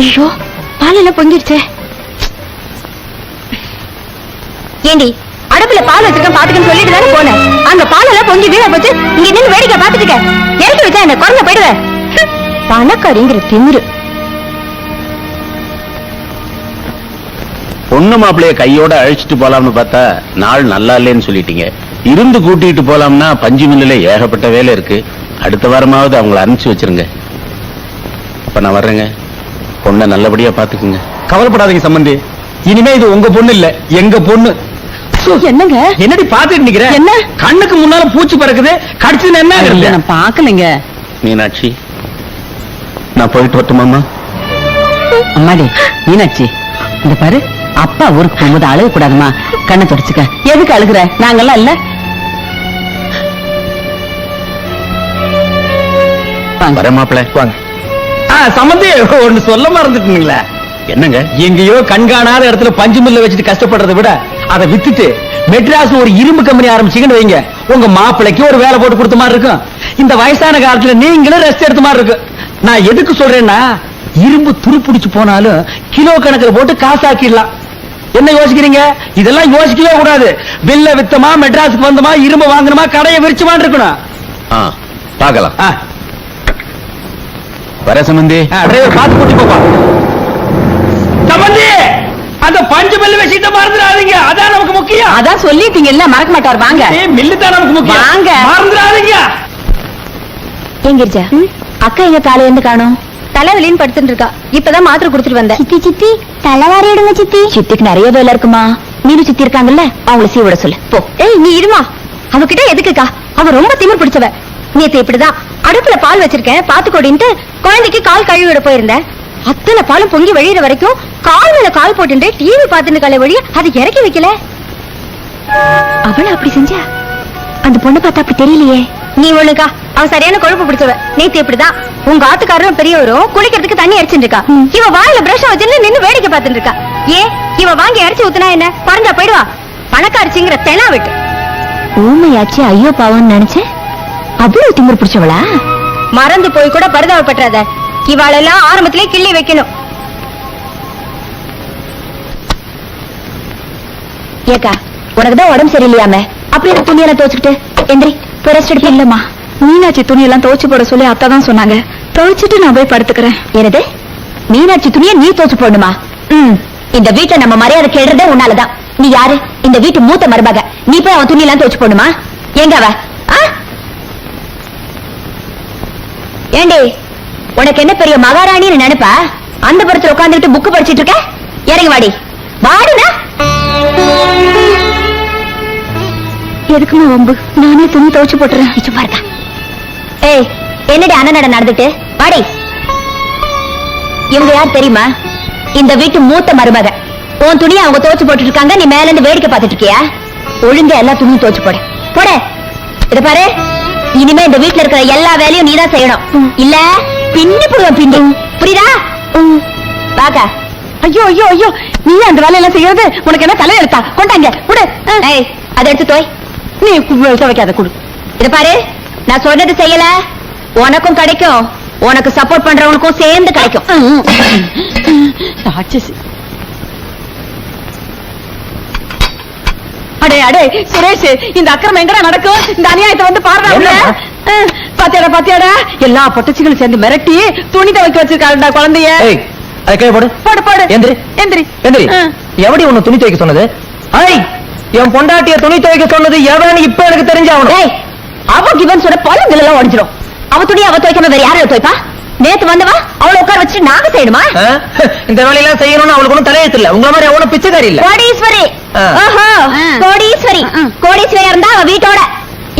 ஐயோ பால் பொங்கிடுச்சே. ஏண்டி அடுப்புல பால் வச்சிருக்கேன் பாத்துக்கன்னு சொல்லிட்டு தானே போனேன். அங்க பாலெல்லாம் பொங்கி வீணா போச்சு இங்க நின்னு வேடிக்கை பாத்துட்டு இருக்க இறக்கி வச்சா என்ன குழந்தை போயிடுவேன் பணக்காரிங்கிற திமிரு. பொண்ணு மாப்பிளைய கையோட அழைச்சிட்டு போலாம்னு பார்த்தா நாள் நல்லா இல்லைன்னு சொல்லிட்டீங்க. இருந்து கூட்டிட்டு போலாம்னா பஞ்சு மில்லுல ஏகப்பட்ட வேலை இருக்கு. அடுத்த வாரமாவது அவங்கள அனுப்பிச்சு வச்சிருங்க. அப்ப நான் வர்றேங்க. பொண்ணை நல்லபடியா பாத்துக்குங்க. கவலைப்படாதீங்க சம்பந்தி. இனிமே இது உங்க பொண்ணு இல்ல எங்க பொண்ணு. என்னங்க? என்னடி பாத்துட்டு நிக்கிற? என்ன? கண்ணுக்கு முன்னால பூச்சி பறக்குது கடிச்சது என்ன? நான் பாக்கலைங்க. மீனாட்சி நான் போயிட்டு வரட்டுமாம்மா அம்மாடி மீனாட்சி இந்த பாரு அப்பா ஊருக்கு போகும்போது அழுக கூடாதுமா கண்ணை தொடச்சுக்க. எதுக்கு அழுகுற? நாங்கெல்லாம் இல்ல. வாங்க. வரேன் மாப்பிளை வாங்க. சம்பந்தி ஒண்ணு சொல்ல மறந்துட்டீங்களா. என்னங்க? எங்கேயோ கண்காணாத இடத்துல பஞ்சு மில்ல வச்சுட்டு கஷ்டப்படுறதை விட அதை வித்துட்டு மெட்ராஸ்ல ஒரு இரும்பு கம்பெனி ஆரம்பிச்சீங்கன்னு வைங்க. உங்க மாப்பிளைக்கு ஒரு வேலை போட்டு கொடுத்த மாதிரி இருக்கும். இந்த வயசான காலத்துல நீங்களும் ரெஸ்ட் எடுத்த மாதிரி இருக்கும் நான் எதுக்கு சொல்றேன்னா இரும்பு துருப்பிடிச்சு போனாலும் கிலோ கணக்குல போட்டு காசாக்கிடலாம். என்ன யோசிக்கிறீங்க? இதெல்லாம் யோசிக்கவே கூடாது. பில்ல வித்தமா மெட்ராஸுக்கு வந்தமா இரும்பு வாங்கணுமா கடையை விரிச்சுமான்னு இருக்கணும். பார்க்கலாம். ஆ, வர சம்பந்தி டிரைவர் பார்த்து கூட்டி போப்பா. சம்பந்தி அந்த பஞ்சு மில்லு விஷயத்தை மறந்துடாதீங்க. அதான் நமக்கு முக்கியம். அதான் சொல்லிட்டீங்கல்ல மறக்க மாட்டார். வாங்க. மில்லு தான் நமக்கு முக்கியம். வாங்க. மறந்துடாதீங்க. எங்கிருச்சா அக்கா எங்க காலை இருந்து காணோம்? தலைவலின்னு படுத்துட்டு இருக்கா. இப்பதான் மாத்திரை கொடுத்துட்டு வந்தேன். சித்தி சித்தி தலைவாரி எடுங்க சித்தி. சித்திக்கு நிறைய வேலை இருக்குமா? மீனு சித்தி இருக்காங்கல்ல அவங்கள சீவிட சொல்லு. போ. ஏய் நீ இருமா? அவகிட்ட எதுக்குக்கா? அவ ரொம்ப திமிர் பிடிச்சவ. நேத்து இப்படிதான் அடுப்புல பால் வச்சிருக்கேன் பாத்துக்கோடின்ட்டு குழந்தைக்கு கால் கழுவி விட போயிருந்தேன் அத்தனை பாலும் பொங்கி வழியிற வரைக்கும் கால் மேல கால் போட்டுட்டு டிவி பாத்துட்டு காலை வழி அதை இறக்கி வைக்கல. அவள அப்படி செஞ்சா? அந்த பொண்ணு பார்த்தா அப்படி தெரியலையே. நீ ஒண்ணுக்கா அவ சரியான கொழுப்பு பிடிச்சவ. நேத்து இப்படிதான். உங்க ஆத்துக்காரரும் பெரியவரும் குளிக்கிறதுக்கு தண்ணி அடிச்சுட்டு இருக்கா. இவ வாயில பிரஷ் வச்சுட்டு நின்னு வேடிக்கை பார்த்துட்டு இருக்கா. ஏன் இவ வாங்கி அரைச்சு ஊத்துனா என்ன? பறஞ்சா போயிடுவா பணக்காரச்சிங்கிற தெனா விட்டு ஊமையாச்சு ஐயோ பாவம்னு நினைச்சேன். அவ்வளவு திமிர் பிடிச்சவளா? மறந்து போய் கூட பரிதாபப்பட்டுறாத. இவாளெல்லாம் ஆரம்பத்திலே கிள்ளி வைக்கணும். ஏக்கா உனக்குதான் உடம்பு சரியில்லையாமே? அப்படி அந்த துணியெல்லாம் துவச்சுக்கிட்டு எந்திரி போய் ரெஸ்ட் எடுக்க இல்லம்மா. மீனாட்சி துணியெல்லாம் துவச்சு போட சொல்லி அத்தா தான் சொன்னாங்க. துவைச்சிட்டு நான் போய் படுத்துக்கிறேன். என்னது? மீனாட்சி துணியை நீ துவச்சு போடணுமா? ம். இந்த வீட்டுல நம்ம மரியாதை கெடுறதே உன்னாலதான். நீ யாரு? இந்த வீட்டு மூத்த மருமக. நீ போய் அவன் துணியெல்லாம் துவச்சு போடணுமா? எங்க அவ? ஆ? ஏண்டி உனக்கு என்ன பெரிய மகாராணின்னு நினைப்பா? அந்த புறத்துல உட்காந்துட்டு புக்கு படிச்சிட்டு இருக்க? இறங்கி வாடி. வாடினா எதுக்குமா வம்பு? நானே துணி துவைச்சு போட்டுறேன். சும்மா இருக்கா ஏய் என்னடி அண்ணனட நடந்துட்டு? வாடி. இவங்க யார் தெரியுமா? இந்த வீட்டு மூத்த மருமக. உன் துணியை அவங்க துவைச்சு போட்டுட்டு இருக்காங்க நீ மேல இருந்து வேடிக்கை பார்த்துட்டு இருக்கியா? ஒழுங்கா எல்லா துணியும் துவைச்சு போடு. போடு. இத பாரு. இனிமே இந்த வீட்ல இருக்கிற எல்லா வேலையும் நீதான் செய்யணும் இல்ல பின்னி போடுவேன் பின்னி புரியுதா பாக்கா ஐயோ ஐயோ ஐயோ நீ அந்த வேலையெல்லாம் செய்யறது உனக்கு என்ன தலையெழுத்தா கொண்டாங்க குடு ஏய் அதை எடுத்து தோய் நீ துவைக்காத குடு இத பாரு நான் சொன்னது செய்யல உனக்கும் கிடைக்கும் உனக்கு சப்போர்ட் பண்றவனுக்கும் சேர்ந்து கிடைக்கும் ராட்சசி அடே அடே சுரேஷ் இந்த அக்கிரமம் எங்கடா நடக்கும் இந்த அநியாயத்தை வந்து பாருடா பாத்தியாடா பாத்தியாடா? எல்லா பொட்டச்சிகளும் சேர்ந்து மிரட்டி துணி துவைக்க வச்சிருக்காருடா குழந்தைய. ஏய் அதை கீழே போடு. போடு போடு. எந்திரி. எந்திரி. எந்திரி. எவடி உன்னை துணி துவைக்க சொன்னது? ஐ என் பொண்டாட்டிய துணி துவைக்க சொன்னது எவன்னு இப்ப எனக்கு தெரிஞ்சாகணும். டேய் அவ கிவன் சொன்ன பழங்கள் எல்லாம் உடைஞ்சிரும் அவ துணி அவ துவைக்காம வேற யாரும் துவைப்பா? நேத்து வந்தவா அவளை உட்கார வச்சு நாங்க செய்யணுமா? இந்த வேலையெல்லாம் செய்யணும்னு அவளுக்கு ஒன்றும் தலையெழுத்து இல்ல. உங்கள மாதிரி அவனும் பிச்சைக்காரி இல்ல. கோடீஸ்வரி ஆ. ஓஹோ கோடீஸ்வரி. கோடீஸ்வரியா இருந்தா அவ வீட்டோட.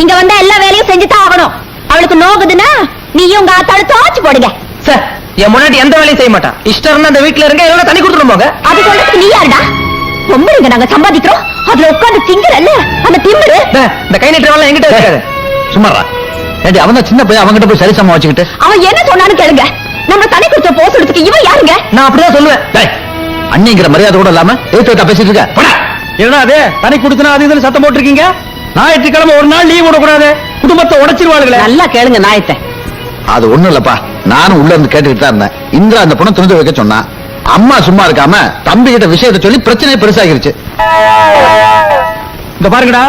இங்க வந்தா எல்லா வேலையும் செஞ்சுதான் ஆகணும். அவளுக்கு நோகுதுன்னா நீயும் உங்க ஆத்தாளு துவைச்சு போடுங்க. சார் என் முன்னாடி எந்த வேலையும் செய்ய மாட்டான் இஷ்டம் அந்த வீட்டுல இருங்க எல்லாம் தண்ணி கொடுத்துட்டு போங்க. அது சொல்றதுக்கு நீ யாருடா பொம்பளைங்க நாங்க சம்பாதிக்கிறோம். அதுல உட்கார்ந்து திங்கறல்ல அந்த திமிரு. இந்த கை நீட்டுறவெல்லாம் என்கிட்ட இருக்காது. சும்மாறா. ஏண்டி அவன் சின்ன பையன் அவன்கிட்ட போய் சரிசமா வச்சுக்கிட்டு. அவன் என்ன சொன்னான்னு கேளுங்க. நம்ம தனி கொடுத்த போஸ் எடுத்துக்கு இவன் யாருங்க? நான் அப்படிதான் சொல்லுவேன். டேய், அண்ணிங்கிற மரியாதை கூட இல்லாம எழுத்து பேசிட்டு இருக்க. என்னடா அது? தனி கொடுத்தனா அது இதுன்னு சத்தம் போட்டிருக்கீங்க? ஞாயிற்றுக்கிழமை ஒரு நாள் லீவ் விடக்கூடாது. குடும்பத்தை உடைச்சிருவாளுங்களே நல்லா கேளுங்க நாயத்தை அது ஒண்ணும் இல்லப்பா. நானும் உள்ள இருந்து கேட்டுக்கிட்டு தான் இருந்தேன். இந்திரா அந்த பொண்ணை துணிந்து வைக்க சொன்னா அம்மா சும்மா இருக்காம தம்பி கிட்ட விஷயத்தை சொல்லி பிரச்சனை பெருசாகிருச்சு. இந்த பாருங்கடா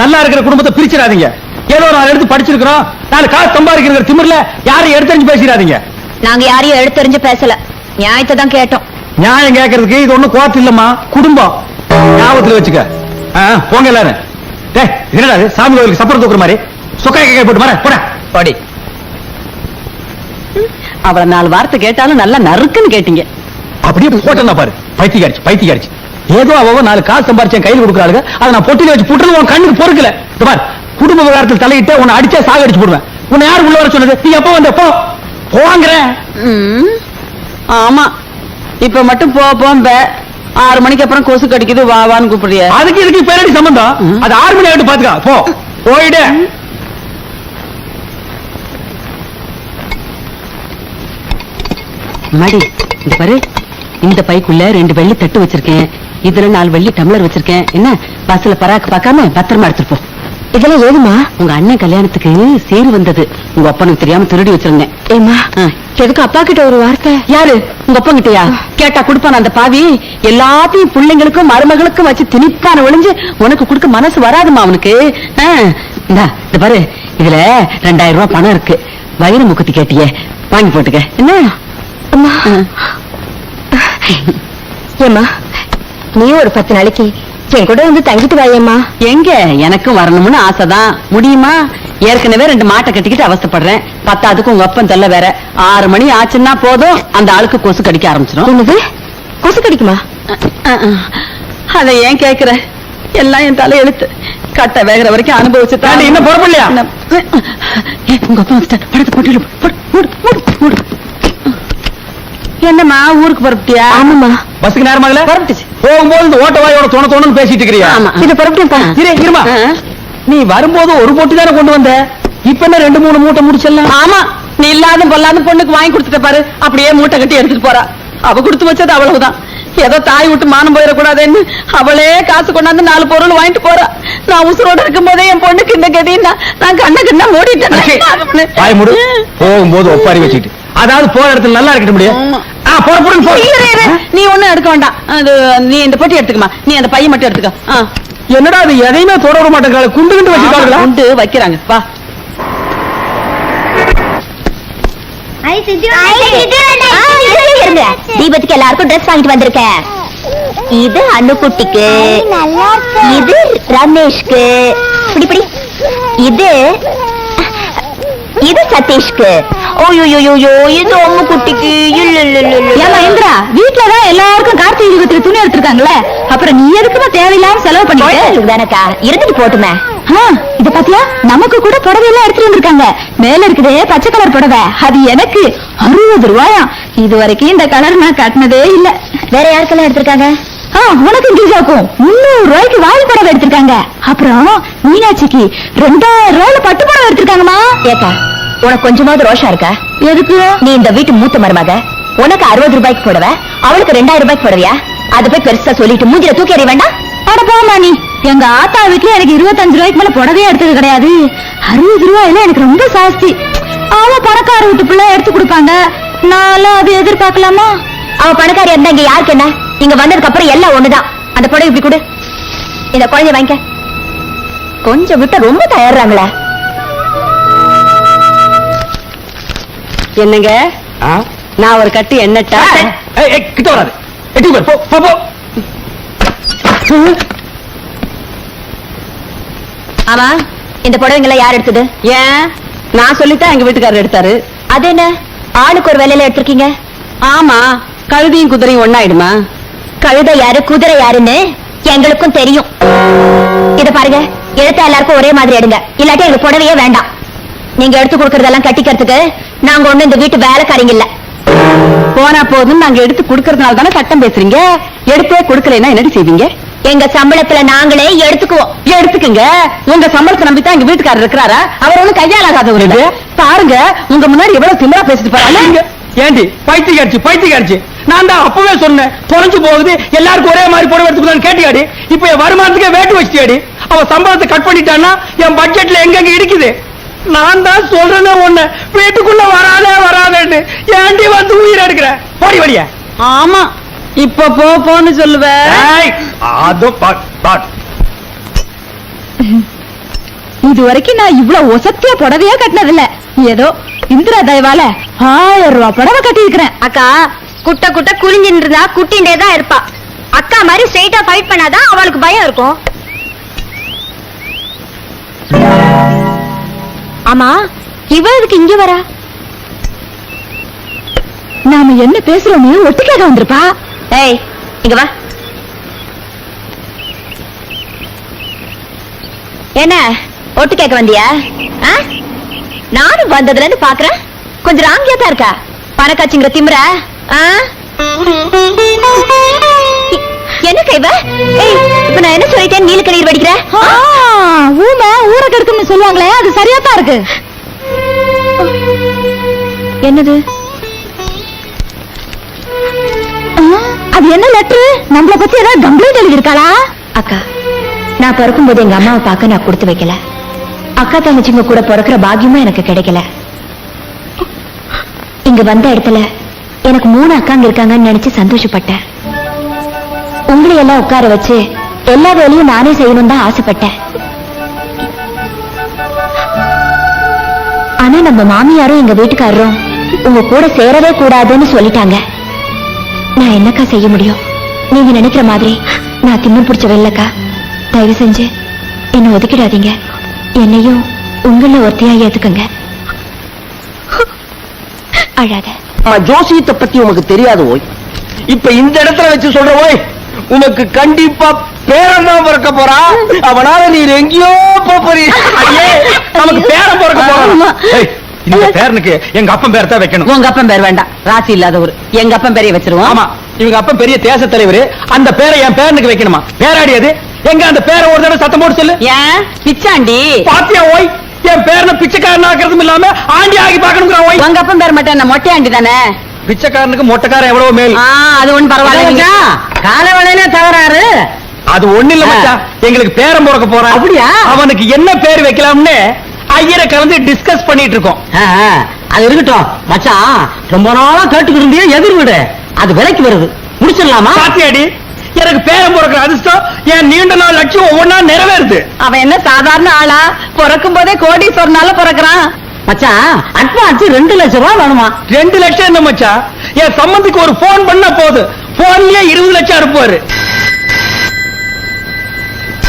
நல்லா இருக்கிற குடும்பத்தை பிரிச்சிடாதீங்க. ஏதோ நாலு எடுத்து படிச்சிருக்கிறோம். நாலு காசு சம்பாதிக்கிற திமிர்ல யாரையும் எடுத்தறிஞ்சு பேசிடாதீங்க. நாங்க யாரையும் எடுத்தெறிஞ்சு பேசல. நியாயத்தை தான் கேட்டோம். நியாயம் கேட்கறதுக்கு இது ஒண்ணும் கோர்ட் இல்லம்மா. குடும்பம். ஞாபகத்துல வச்சுக்க. போங்க எல்லாரும். டேய் என்னடா சாமி கோயிலுக்கு சப்பரம் தூக்குற மாதிரி? சொக்காய் கேட்க போட்டு மாற போட. படி. அவள நாலு வார்த்தை கேட்டாலும் நல்லா நறுக்குன்னு கேட்டீங்க. அப்படியே போட்டா பாரு. பைத்தியாரிச்சு பைத்தியாரிச்சு ஏதோ அவ நாலு காசு சம்பாரிச்சேன் கையில் கொடுக்குறாங்க அதை நான் பொட்டில வச்சு புட்டுறது உன் கண்ணுக்கு பொறுக்கல. பார் குடும்ப விவகாரத்தில் தலையிட்டு உன்னை அடிச்சா சாக அடிச்சு போடுவேன். உன்னை யார் உள்ள வர சொன்னது? நீ எப்போ வந்த? போ. போங்கிறேன். ம், ஆமா. இப்ப மட்டும் போ போம்ப. ஆறு மணிக்கு அப்புறம் கொசு கடிக்குது வா வான்னு கூப்பிடுறிய. அதுக்கு இதுக்கு பேரடி சம்பந்தம். அது ஆறு மணி ஆகிட்டு பாத்துக்கா போ. போயிடு. மடி இந்த பாரு. இந்த பைக்குள்ள ரெண்டு வெள்ளி தட்டு வச்சிருக்கேன். இதுல நாலு வெள்ளி டம்ளர் வச்சிருக்கேன். என்ன? பஸ்ல பராக்கு பார்க்காம பத்திரமா எடுத்துட்டு போ. இதெல்லாம் ஏதுமா? உங்க அண்ணன் கல்யாணத்துக்கு சேரு வந்தது. உங்க அப்பனுக்கு தெரியாம திருடி வச்சிருந்தேன். ஏமா. எதுக்கு அப்பா கிட்ட ஒரு வார்த்தை? யாரு? உங்க அப்பன் கிட்டயா? கேட்டா கொடுப்பான் அந்த பாவி? எல்லாத்தையும் பிள்ளைங்களுக்கும் மருமகளுக்கும் வச்சு திணிப்பான ஒளிஞ்சு உனக்கு கொடுக்க மனசு வராதுமா அவனுக்கு. இந்தா பாரு. இதுல ரெண்டாயிரம் ரூபாய் பணம் இருக்கு. வயிறு முக்கத்தி கேட்டியே. வாங்கி போட்டுக்க. என்ன. ஏமா நீ ஒரு பத்து நாளைக்கு என் கூட வந்து தங்கிட்டு வாயேம்மா. எங்க? எனக்கும் வரணும்னு ஆசைதான். முடியுமா? ஏற்கனவே ரெண்டு மாட்டை கட்டிக்கிட்டு அவஸ்தைப்படுறேன். பத்தாதுக்கு உங்க அப்பன் தெல்ல வேற. ஆறு மணி ஆச்சுன்னா போதும். அந்த ஆளுக்கு கொசு கடிக்க ஆரம்பிச்சிடும் என்னது? கொசு கடிக்குமா? அத ஏன் கேக்குற? எல்லாம் என் தலை எழுத்து. கட்ட வேகிற வரைக்கும் அனுபவிச்சு ஏண்டி, இன்னும் புறப்படலையா? உங்க அப்பா வந்துட்டார். படத்தை போட்டு போடு, போடு, போடு, போடு. என்னம்மா ஊருக்கு புறப்பட்டியா? ஆமாம்மா. பஸ்ஸுக்கு நேரமாகல புறப்பட்டுச்சு. போகும்போது இந்த ஓட்ட வாயோட தோண தோணுன்னு பேசிட்டு இருக்கிறியா? ஆமா. இது புறப்பட்டேன்ப்பா இரு இருமா. நீ வரும்போது ஒரு பொட்டி தானே கொண்டு வந்த? இப்ப என்ன ரெண்டு மூணு மூட்டை முடிச்சிடலாம் ஆமா. நீ இல்லாத பொல்லாத பொண்ணுக்கு வாங்கி கொடுத்துட்ட பாரு. அப்படியே மூட்டை கட்டி எடுத்துட்டு போறா. அவ கொடுத்து வச்சது அவ்வளவுதான். ஏதோ தாய் விட்டு மானம் போயிடக்கூடாதுன்னு அவளே காசு கொண்டாந்து நாலு பொருள் வாங்கிட்டு போறா. நான் உசுரோட இருக்கும் போதே என் பொண்ணுக்கு இந்த கதின்னா நான் கண்ண கண்ணா மூடிட்டேன். போகும்போது ஒப்பாரி வச்சுக்கிட்டு. அதாவது போற இடத்துல நல்லா இருக்கட்டும் முடியும். நீ ஒண்ணும் எடுக்க வேண்டாம். அது நீ இந்த பொட்டி எடுத்துக்கமா நீ அந்த பையன் மட்டும் எடுத்துக்க. என்னடா அது எதையுமே தொட விட மாட்டேங்கிறாங்க குண்டு குண்டு வச்சிருக்காங்களா ஆமா, உண்டு வைக்கிறாங்க. வா. தீபத்துக்கு எல்லாருக்கும் ட்ரெஸ் வாங்கிட்டு வந்திருக்கேன் இது அண்ணுக்குட்டிக்கு இது ரமேஷ்க்கு. இப்படி இது இது சதீஷ்க்கு. ஓயோயோயோ இது அம்மு குட்டிக்கு. ஏமா இந்திரா வீட்டுலதான் எல்லாருக்கும் கார்த்திகை தீபத்துக்கு துணி எடுத்திருக்காங்களே அப்புறம் நீ எதுக்குமா தேவையில்லாம செலவு பண்ணிட்டு? தானக்கா இருந்துட்டு போட்டுமே. இத பாத்தியா? நமக்கு கூட புடவை எல்லாம் எடுத்துட்டு வந்திருக்காங்க. மேல இருக்குதே பச்சை கலர் புடவை. அது எனக்கு அறுபது ரூபாயா இது வரைக்கும் இந்த கலர் நான் கட்டினதே இல்ல. வேற யாருக்கெல்லாம் எடுத்திருக்காங்க? உனக்கு கிரிஜாக்கும் முன்னூறு ரூபாய்க்கு வாழை புடவை எடுத்திருக்காங்க. அப்புறம் மீனாட்சிக்கு ரெண்டாயிரம் ரூபாய்ல பட்டு புடவை எடுத்திருக்காங்கம்மா. ஏக்கா உனக்கு கொஞ்சமாவது ரோஷா இருக்கா? எதுக்கு? நீ இந்த வீட்டு மூத்த மருமக. உனக்கு அறுபது ரூபாய்க்கு புடவை அவளுக்கு ரெண்டாயிரம் ரூபாய்க்கு புடவையா? அதை போய் பெருசா சொல்லிட்டு மூஞ்சில தூக்கி எறிய வேண்டாம். அட போமா நீ. எங்க ஆத்தா வீட்டுல எனக்கு இருபத்தஞ்சு ரூபாய்க்கு மேல புடவையே எடுத்தது கிடையாது. அறுபது ரூபாயில எனக்கு ரொம்ப ஜாஸ்தி அவ பணக்கார வீட்டு பிள்ளை எடுத்து கொடுப்பாங்க. நானும் அது எதிர்பார்க்கலாமா? அவ பணக்காரி இருந்தா இங்க யாருக்கு என்ன? இங்க வந்ததுக்கு அப்புறம் எல்லாம் ஒண்ணுதான். அந்த புடவை இப்படி கொடு. இந்த குழந்தைய வாங்கிக்க. கொஞ்சம் விட்டு ரொம்ப தயாராங்களே என்னங்க? ஆ? நான் ஒரு கட்டு ஏய், கிட்ட வராது. எட்டி போய், போ போ போ. ஆமா இந்த புடவைங்களை யார் எடுத்தது? ஏன்? நான் சொல்லித்தான் எங்க வீட்டுக்காரர் எடுத்தாரு. அது என்ன? ஆளுக்கு ஒரு வேலையில எடுத்திருக்கீங்க? ஆமா கழுதியும் குதிரையும் ஒண்ணாயிடுமா? கழுதை யாரு குதிரை யாருன்னு எங்களுக்கும் தெரியும். இத பாருங்க எடுத்தா எல்லாருக்கும் ஒரே மாதிரி எடுங்க. இல்லாட்டி எங்களுக்கு புடவையே வேண்டாம். நீங்க எடுத்து கொடுக்கறதெல்லாம் கட்டிக்கிறதுக்கு நாங்க ஒண்ணு இந்த வீட்டு வேலைக்காரிங்க இல்ல. போனா போதும் நாங்க எடுத்து குடுக்கறதுனால தானே சட்டம் பேசுறீங்க? எடுத்தே குடுக்கலைன்னா என்னடி செய்வீங்க? எங்க சம்பளத்துல நாங்களே எடுத்துக்குவோம். எடுத்துக்கங்க. உங்க சம்பளத்தை நம்பி தான் எங்க வீட்டுக்காரர் இருக்கிறாரா? அவர் ஒண்ணும் கையாலாகாதவர் இல்ல. பாருங்க உங்க முன்னாடி எவ்வளவு திமிரா பேசிட்டு போறாங்க. ஏண்டி பைத்தியக்காரிச்சு பைத்தியக்காரிச்சு. நான் தான் அப்பவே சொன்னேன் தொலைஞ்சு போகுது எல்லாருக்கும் ஒரே மாதிரி புடவை எடுத்துக்கலாம்னு கேட்டியாடி? இப்ப என் வருமானத்துக்கே வேட்டு வச்சிட்டியாடி? அவ சம்பளத்தை கட் பண்ணிட்டான்னா என் பட்ஜெட்ல எங்கெங்க இருக்குது? நான் தான் சொல்றேனே ஒண்ணு வீட்டுக்குள்ள வராதே வராதேன்னு. ஏண்டி வந்து உயிர் எடுக்கிற? போடி வழிய. ஆமா இப்ப போ போன்னு சொல்லுவ. அது பாட் பாட் இது வரைக்கும் நான் இவ்வளவு ஒசத்திய புடவையா கட்டினதில்ல. ஏதோ இந்திரா தயவால ஆயிரம் ரூபாய் புடவை கட்டியிருக்கிறேன். அக்கா குட்ட குட்ட குளிஞ்சின்னு இருந்தா குட்டிண்டே தான் இருப்பா. அக்கா மாதிரி ஸ்ட்ரைட்டா ஃபைட் பண்ணாதான் அவளுக்கு பயம் இருக்கும். ஆமா இவளுக்கு இங்க வரா? நாம என்ன பேசுறோம்னு ஒட்டுக்காக வந்திருப்பா? ஏய் இங்க வா. என்ன ஒட்டு கேட்க வந்தியா? நானும் வந்ததுல இருந்து பாக்குறேன். கொஞ்சம் ராங்கியா தான் இருக்கா? பணக்காட்சிங்கிற? இ- என்ன கைவ இப்ப நான் என்ன சொல்லிட்டேன்? நீல கண்ணீர் வடிக்கிற? ஊமை ஊரை கெடுக்குன்னு சொல்லுவாங்களே அது சரியா தான் இருக்கு. என்னது? அது என்ன லெட்டர் நம்மள பத்தி ஏதாவது கம்ப்ளைண்ட் எழுதிருக்காளா அக்கா நான் பிறக்கும்போது எங்க அம்மாவை பார்க்க நான் கொடுத்து வைக்கல. அக்கா தங்கச்சிங்க கூட பிறக்கிற பாக்கியமும் எனக்கு கிடைக்கல. இங்க வந்த இடத்துல எனக்கு மூணு அக்காங்க இருக்காங்கன்னு நினைச்சு சந்தோஷப்பட்டேன். உங்களை எல்லாம் உட்கார வச்சு எல்லா வேலையும் நானே செய்யணும் தான் ஆசைப்பட்டேன். ஆனா நம்ம மாமியாரும் எங்க வீட்டுக்காரரும் உங்க கூட சேரவே கூடாதுன்னு சொல்லிட்டாங்க. நான் என்னக்கா செய்ய முடியும்? நீங்க நினைக்கிற மாதிரி நான் திண்ணு பிடிச்ச வெள்ளக்கா தயவு செஞ்சு என்ன ஒதுக்கிடாதீங்க. என்னையும் உங்கள ஒருத்தையா ஏத்துக்கங்க. அழாத. ஜோசியத்தை பத்தி உனக்கு தெரியாது ஓய். இப்ப இந்த இடத்துல வச்சு சொல்ற ஓய் உனக்கு கண்டிப்பா தான் பிறக்க போறா. அவனால நீ எங்கேயோ போறீ. நமக்கு பேரன் பிறக்க இந்த பேரனுக்கு எங்க அப்பன் பேர் தான் வைக்கணும். உங்க அப்பன் பேர் வேண்டாம். ராசி இல்லாதவர் எங்க அப்பன் பேரைய வச்சிருவோம். ஆமா. இவங்க அப்பன் பெரிய தேச தலைவர். அந்த பேரை என் பேரனுக்கு வைக்கணுமா? பேராடி அது. எங்க அந்த பேரை ஒரு தடவை சத்தம் போட்டு சொல்லு. ஏன்? பிச்சாண்டி. பாத்தியா ஓய்? என் பேரனை பிச்சைக்காரன் ஆக்குறதும் இல்லாம ஆண்டி ஆகி ஓய் உங்க அப்பன் பேர் மட்டும் என்ன மொட்டையாண்டி தானே? பிச்சைக்காரனுக்கு மொட்டைக்காரன் எவ்வளவு மேல். அது ஒண்ணும் பரவாயில்ல. கால வேலையில தவறாரு. அது ஒண்ணு இல்ல. மச்சான். எங்களுக்கு பேரம் பிறக்க போறான். அப்படியா? அவனுக்கு என்ன பேர் வைக்கலாம்னு ஐயரை கலந்து டிஸ்கஸ் பண்ணிட்டு இருக்கோம். அது இருக்கட்டும். மச்சான் ரொம்ப நாளா கேட்டுக்கிட்டு இருந்தியே எதிர் வீடு. அது விலைக்கு வருது. முடிச்சிடலாமா? பாத்தியாடி எனக்கு பேரம் பிறக்கிற அதிர்ஷ்டம் என் நீண்ட நாள் லட்சியம் ஒவ்வொன்னா நிறைவேறுது. அவன் என்ன சாதாரண ஆளா? பிறக்கும் போதே கோடீஸ்வரனால பிறக்கிறான். மச்சான் அட்வான்ஸ் ரெண்டு லட்சம் ரூபாய் வேணுமா? ரெண்டு லட்சம் என்ன மச்சான் என் சம்பந்திக்கு ஒரு போன் பண்ணா போதும் போன்லயே இருபது லட்சம் அனுப்புவாரு.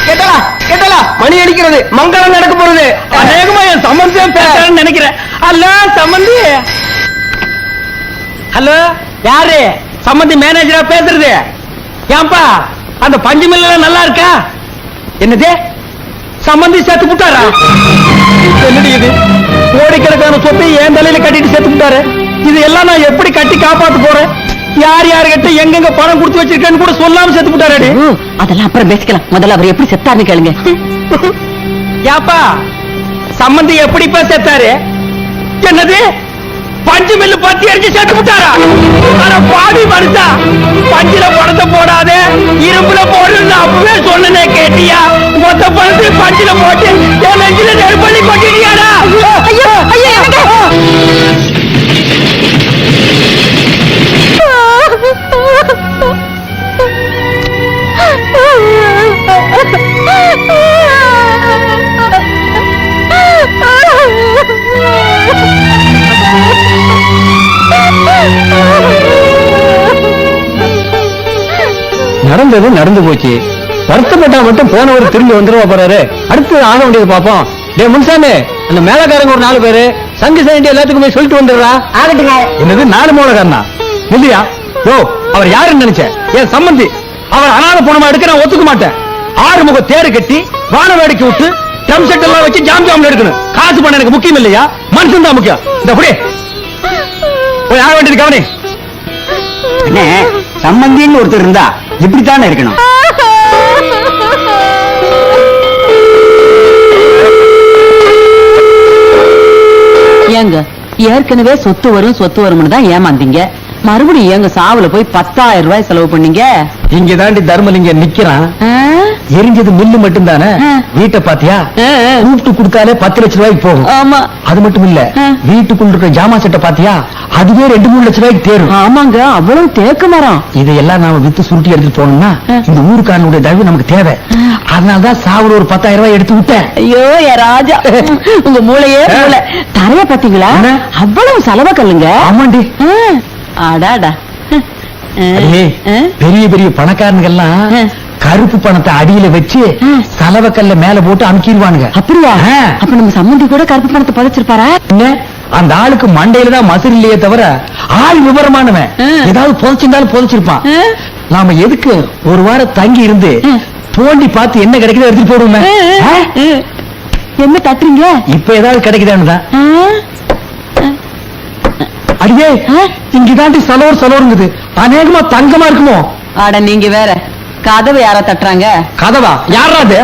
கேட்டலா கேட்டலா? மணி அடிக்கிறது. மங்களம் நடக்க போறது. அநேகமா என் சம்பந்தியம் பேசுறேன்னு நினைக்கிறேன். அல்ல சம்பந்தி. ஹலோ? யாரு? சம்பந்தி மேனேஜரா பேசுறது? ஏன்பா அந்த பஞ்சு மில்ல நல்லா இருக்கா? என்னது? சம்பந்தி சேர்த்து விட்டாரா? என்னடி இது? கோடிக்கணக்கான சொத்தை என் தலையில கட்டிட்டு சேர்த்து விட்டாரு. இது எல்லாம் நான் எப்படி கட்டி காப்பாத்து போறேன்? யார் யாருக்கிட்ட எங்கெங்க பணம் கொடுத்து வச்சிருக்கேன்னு கூட சொல்லாம சேர்த்து விட்டாரடி. அதெல்லாம் அப்புறம் பேசிக்கலாம். முதல்ல அவர் எப்படி செத்தாருன்னு கேளுங்க. யாப்பா சம்பந்தி எப்படிப்பா செத்தாரு? என்னது? பஞ்சு மில்லு பத்தி எரிஞ்சு செத்து விட்டாரா? ஆனா பாவி மனுஷா பஞ்சுல பணத்தை போடாத இரும்புல போடுன்னு அப்பவே சொன்னனே கேட்டியா? மொத்த பணத்தை பஞ்சுல போட்டு என் நெஞ்சில நெருப்பள்ளி கொட்டிட்டியாடா? ஐயோ ஐயோ நடந்தது நடந்து போச்சு. வருத்தப்பட்டா மட்டும் போனவர் திரும்பி வந்துருவா போறாரு. அடுத்து ஆக வேண்டியது பாப்போம் டே முன்சாமி அந்த மேலக்காரங்க ஒரு நாலு பேரு சங்கு சைண்டி எல்லாத்துக்கும் போய் சொல்லிட்டு வந்துடுறா. ஆகட்டுங்க. என்னது நாலு மூலக்காரனா இல்லையா? ஓ அவர் யாருன்னு நினைச்ச? என் சம்பந்தி? அவர் அனாத பணமா எடுக்க நான் ஒத்துக்க மாட்டேன். ஆறு முக தேரு கட்டி வான வேடிக்கை விட்டு ட்ரம் செட் எல்லாம் வச்சு ஜாம் ஜாம்ல எடுக்கணும். காசு பண்ண எனக்கு முக்கியம் இல்லையா? மனுஷன் தான் முக்கியம். இந்த அப்படியே போய் ஆக வேண்டியது கவனி. அண்ணே சம்பந்தின்னு ஒருத்தர் இருந்தா இப்படித்தானே இருக்கணும்? ஏங்க ஏற்கனவே சொத்து வரும் சொத்து வரும்னு தான் ஏமாந்தீங்க. மறுபடியும் எங்க சாவுல போய் பத்தாயிரம் ரூபாய் செலவு பண்ணீங்க? இங்க தாண்டி தர்மலிங்கம் நிக்கிறான்? எரிஞ்சது மில்லு மட்டும் தானே. வீட்டை பாத்தியா. கூப்பிட்டு கொடுத்தாலே பத்து லட்சம் ரூபாய்க்கு போகும். ஆமா. அது மட்டும் இல்ல. வீட்டுக்குள்ள இருக்கிற ஜாமா செட்டை பாத்தியா? அதுவே ரெண்டு மூணு லட்சம் ரூபாய்க்கு தேரும். ஆமாங்க அவ்வளவு தேக்கு மரம். இதையெல்லாம் நாம வித்து சுருட்டி எடுத்துட்டு போனோம்னா. இந்த ஊருக்காரனுடைய தயவு நமக்கு தேவை. அதனாலதான் சாவுல ஒரு பத்தாயிரம் ரூபாய் எடுத்து விட்டேன். ஐயோ ராஜா. உங்க மூளையே. மூளை. தரைய பாத்தீங்களா? அவ்வளவு செலவ கல்லுங்க. ஆமாண்டி. ஆ. அடாடா ஆ. அடே, ஆ. பெரிய பெரிய பணக்காரனுங்கெல்லாம். கருப்பு பணத்தை அடியில வச்சு. சலவக்கல்ல மேல போட்டு அமுக்கிடுவானுங்க அப்படியா. அப்ப நம்ம சம்மந்தி கூட கருப்பு பணத்தை புதைச்சிருப்பாரா அந்த ஆளுக்கு மண்டையில தான் இல்லையே தவிர ஆள் விவரமானவன். ஏதாவது புதைச்சிருந்தாலும் புதைச்சிருப்பான். நாம எதுக்கு ஒரு வாரம் தங்கி இருந்து. தோண்டி பார்த்து என்ன கிடைக்குதோ எடுத்துட்டு போடுவோமே? என்ன தட்டுறீங்க இப்ப ஏதாவது கிடைக்குதான்னு தான்? அடியே இங்கதாண்டி சலோர் சலோருங்குது. அநேகமா தங்கமா இருக்குமோ? அட நீங்க வேற. கதவு யார தட்டுறாங்க? கதவா? யாரா அது?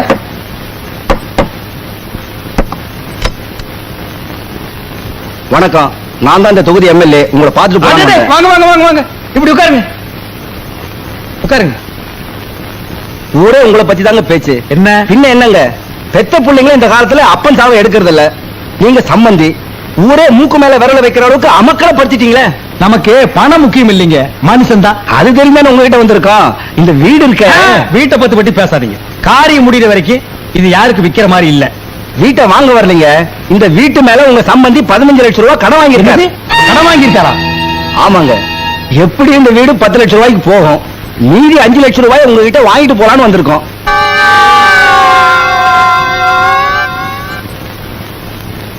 வணக்கம். நான் தான் இந்த தொகுதி எம்எல்ஏ. உங்களை பார்த்துட்டு வாங்க வாங்க வாங்க வாங்க. இப்படி உட்காருங்க. உட்காருங்க. ஊரே உங்களை பத்தி தாங்க பேச்சு. என்ன? பின்ன என்னங்க? பெத்த பிள்ளைங்களும் இந்த காலத்துல அப்பன் சாவை எடுக்கிறது இல்ல நீங்க சம்மந்தி. ஊரே மூக்கு மேல விரல வைக்கிற அளவுக்கு அமக்களை படுத்திட்டீங்களே? நமக்கு பணம் முக்கியம் இல்லைங்க. மனுஷன் தான். அது தெரியுமே உங்ககிட்ட வந்திருக்கோம் இந்த வீடு இருக்க. வீட்டை பத்தி பத்தி பேசாதீங்க. காரியம் முடியிற வரைக்கும் இது யாருக்கு விக்கிற மாதிரி இல்ல. வீட்டை வாங்க வரலீங்க. இந்த வீட்டு மேல உங்க சம்பந்தி பதினஞ்சு லட்சம் ரூபாய் கடன் வாங்கியிருக்காரு. கடன் வாங்கியிருக்காரா? ஆமாங்க. எப்படி இந்த வீடு பத்து லட்சம் ரூபாய்க்கு போகும்? மீதி அஞ்சு லட்சம் ரூபாய் உங்ககிட்ட வாங்கிட்டு போலான்னு வந்திருக்கோம்.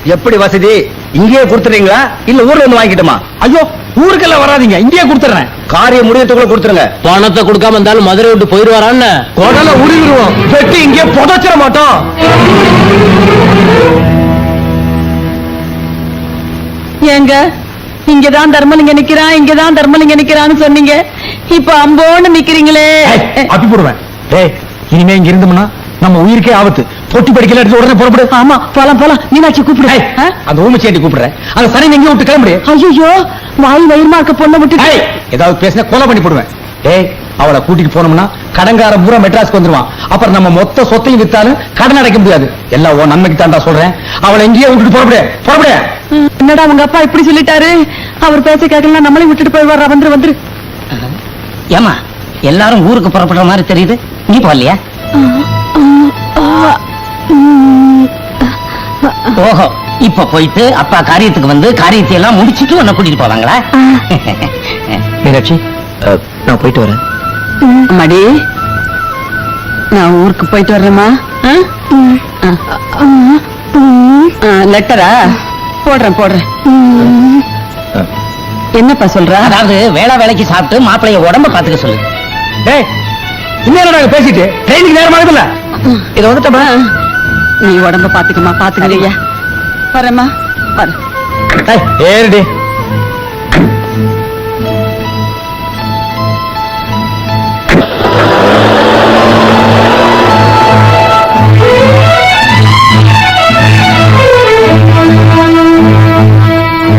எப்படி வசதி? இங்கேயே கொடுத்துறீங்களா? இல்ல ஊர்ல இருந்து வாங்கிட்டுமா ஐயோ ஊருக்கெல்லாம் வராதீங்க. இங்கேயே கொடுத்துறேன். காரியம் முடியறதுக்குள்ள கொடுத்துருங்க. பணத்தை கொடுக்காம இருந்தாலும் மதுரை விட்டு போயிருவாரான்னு. உடல உருவிடுவோம். வெட்டி இங்கேயே புதைச்சிட மாட்டோம். ஏங்க இங்கதான் தர்மலிங்க நிக்கிறான் இங்கதான் தர்மலிங்க நிக்கிறான்னு சொன்னீங்க. இப்ப அம்போன்னு நிக்கிறீங்களே. ஏய், அப்பி போடுவேன் டேய் இனிமே இங்க இருந்தோம்னா நம்ம உயிருக்கே ஆபத்து. பொட்டி படிக்கல எடுத்து உடனே புறப்படு. ஆமா போலாம் போலாம். மீனாட்சி கூப்பிடு. ஏய், அந்த ஊமச்சேண்டி கூப்பிடுறேன். அந்த சனி எங்க விட்டு கிளம்புடு. ஐயோ வாய் வயிறுமா இருக்க பொண்ணை விட்டு ஏய், ஏதாவது பேசினா கொலை பண்ணி போடுவேன். டேய் அவளை கூட்டிட்டு போனோம்னா கடன்காரன் பூரா மெட்ராஸ்க்கு வந்துருவான். அப்புறம் நம்ம மொத்த சொத்தையும் வித்தாலும் கடன் அடைக்க முடியாது. எல்லாம் உன் நன்மைக்கு தான்டா சொல்றேன். அவளை எங்கேயே விட்டுட்டு புறப்படு புறப்படு. என்னடா உங்க அப்பா இப்படி சொல்லிட்டாரு? அவர் பேச்ச கேட்கலாம் நம்மளையும் விட்டுட்டு போய் வர்றா வந்துரு வந்துரு. ஏமா எல்லாரும் ஊருக்கு புறப்படுற மாதிரி தெரியுது. நீ போகலையா? ஓஹோ இப்ப போயிட்டு அப்பா காரியத்துக்கு வந்து காரியத்தை எல்லாம் முடிச்சிட்டு உன்னை கூட்டிட்டு போவாங்களா? மீனாட்சி நான் போயிட்டு வரேன். அம்மாடி நான் ஊருக்கு போயிட்டு வர்றேம்மா லெட்டரா? போடுறேன் போடுறேன். என்னப்பா சொல்ற? அதாவது வேளா வேலைக்கு சாப்பிட்டு மாப்பிளைய உடம்ப பாத்துக்க சொல்லு. டேய் இன்னும் பேசிட்டு? ட்ரெயினுக்கு நேரமாக இதை வந்துட்டமா? நீ உடம்ப பாத்துக்கமா பாத்துக்கலையா வரேம்மா. வரேன் ஏறிடி.